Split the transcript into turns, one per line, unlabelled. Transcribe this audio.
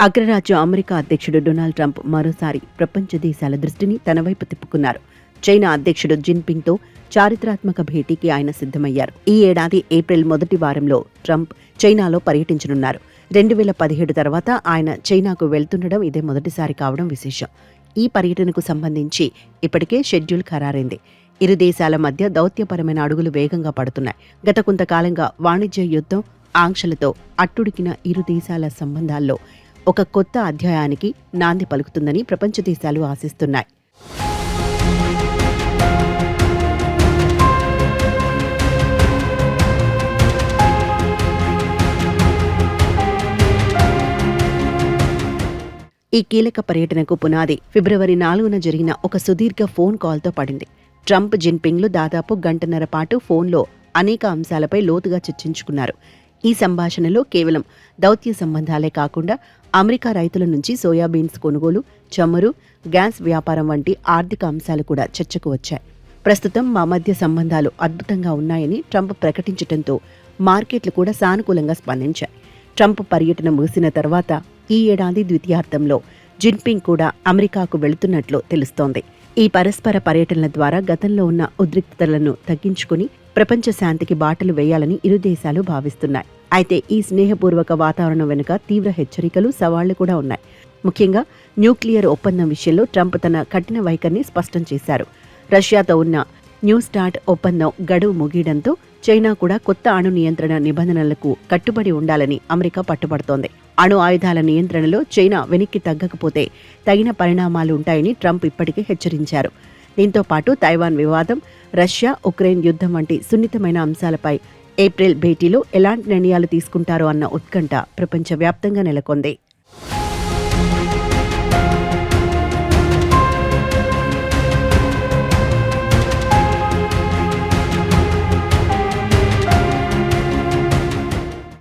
అగ్రరాజ్య America అధ్యక్షుడు Donald Trump మరోసారి ప్రపంచ దేశాల దృష్టిని తన వైపు తిప్పుకున్నారు. చైనా అధ్యక్షుడు జిన్పింగ్తో చారిత్రాత్మక భేటీకి ఆయన సిద్ధమయ్యారు. ఈ ఏడాది ఏప్రిల్ మొదటి వారంలో ట్రంప్ చైనాలో పర్యటించనున్నారు. రెండు వేల పదిహేడు తర్వాత ఆయన చైనాకు వెళ్తుండడం ఇదే మొదటిసారి కావడం విశేషం. ఈ పర్యటనకు సంబంధించి ఇప్పటికే షెడ్యూల్ ఖరారైంది. ఇరు దేశాల మధ్య దౌత్యపరమైన అడుగులు వేగంగా పడుతున్నాయి. గత కొంతకాలంగా వాణిజ్య యుద్ధం ఆంక్షలతో అట్టుడికిన ఇరు దేశాల సంబంధాల్లో ఒక కొత్త అధ్యాయానికి నాంది పలుకుతుందని ప్రపంచ దేశాలు ఆశిస్తున్నాయి. ఈ కీలక పర్యటనకు పునాది ఫిబ్రవరి నాలుగున జరిగిన ఒక సుదీర్ఘ ఫోన్ కాల్తో పడింది. ట్రంప్ జిన్పింగ్లు దాదాపు గంటన్నర పాటు ఫోన్లో అనేక అంశాలపై లోతుగా చర్చించుకున్నారు. ఈ సంభాషణలో కేవలం దౌత్య సంబంధాలే కాకుండా అమెరికా రైతుల నుంచి సోయాబీన్స్ కొనుగోలు చమురు గ్యాస్ వ్యాపారం వంటి ఆర్థిక అంశాలు కూడా చర్చకు వచ్చాయి. ప్రస్తుతం మా మధ్య సంబంధాలు అద్భుతంగా ఉన్నాయని ట్రంప్ ప్రకటించడంతో మార్కెట్లు కూడా సానుకూలంగా స్పందించాయి. ట్రంప్ పర్యటన ముగిసిన తర్వాత ఈ ఏడాది ద్వితీయార్థంలో జిన్పింగ్ కూడా అమెరికాకు వెళుతున్నట్లు తెలుస్తోంది. ఈ పరస్పర పర్యటనల ద్వారా గతంలో ఉన్న ఉద్రిక్తతలను తగ్గించుకుని ప్రపంచ శాంతికి బాటలు వేయాలని ఇరు దేశాలు భావిస్తున్నాయి. అయితే ఈ స్నేహపూర్వక వాతావరణం వెనుక తీవ్ర హెచ్చరికలు సవాళ్ళు కూడా ఉన్నాయి. ముఖ్యంగా న్యూక్లియర్ ఒప్పందం విషయంలో ట్రంప్ తన కఠిన వైఖరిని స్పష్టం చేశారు. రష్యాతో ఉన్న న్యూ స్టార్ట్ ఒప్పందం గడువు ముగియడంతో చైనా కూడా కొత్త అణు నియంత్రణ నిబంధనలకు కట్టుబడి ఉండాలని అమెరికా పట్టుబడుతోంది. అణు ఆయుధాల నియంత్రణలో చైనా వెనక్కి తగ్గకపోతే తగిన పరిణామాలు ఉంటాయని ట్రంప్ ఇప్పటికే హెచ్చరించారు. దీంతో పాటు తైవాన్ వివాదం రష్యా ఉక్రెయిన్ యుద్ధం వంటి సున్నితమైన అంశాలపై ఏప్రిల్ భేటీలో ఎలాంటి నిర్ణయాలు తీసుకుంటారో అన్న ఉత్కంఠ ప్రపంచవ్యాప్తంగా నెలకొంది.